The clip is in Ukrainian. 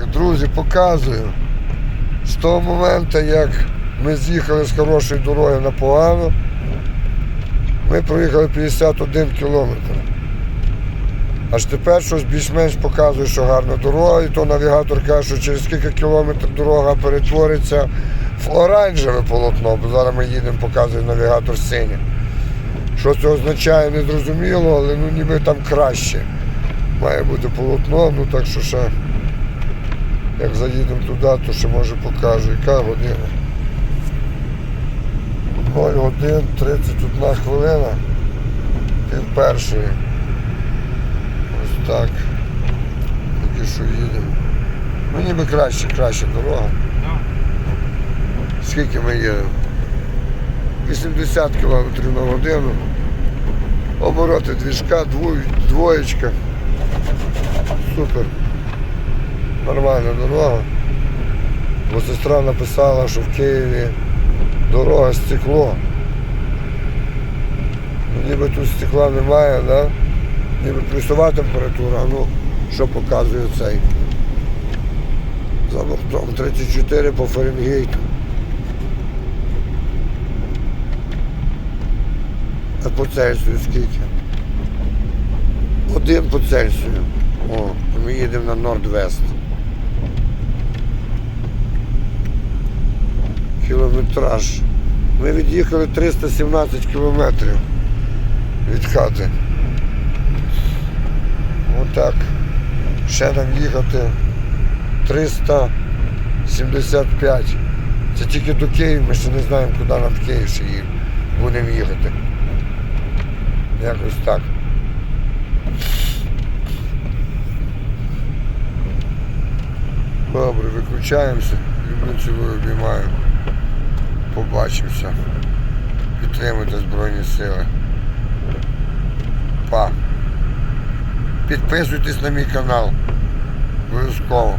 Так, друзі, показую. З того моменту, як ми з'їхали з хорошої дороги на погану, ми проїхали 51 кілометр. Аж тепер щось більш-менш показує, що гарна дорога, і то навігатор каже, що через скільки кілометрів дорога перетвориться в оранжеве полотно, бо зараз ми їдемо, показує навігатор синє. Що це означає, не зрозуміло, але ну ніби там краще. Має бути полотно, ну так що ще, заїдемо туди, то ще може покаже, яка година. 0 годин 31 хвилина. Пів першої. Ось так. Поки що їдемо. Ну ніби краще, краща дорога. Скільки ми їдемо? 80 км на годину. Обороти двіжка, двоєчка. Супер. Нормальна дорога. Бо сестра написала, що в Києві дорога стекло. Ніби тут стекла немає, да? ніби плюсова температура, ну що показує цей. За бортом 34 по Фаренгейту. А по Цельсію скільки? Один по Цельсію. О, ми їдемо на Нордвест. Кілометраж. Ми від'їхали 317 кілометрів від хати. Отак. Ще нам їхати 375. Це тільки до Києва, ми ще не знаємо, куди нам в Київ ще будемо їхати. Якось так. Добре, виключаємося. Люблю цілую, обіймаю. Побачимося. Підтримуйте Збройні Сили. Па. Підписуйтесь на мій канал. Обов'язково.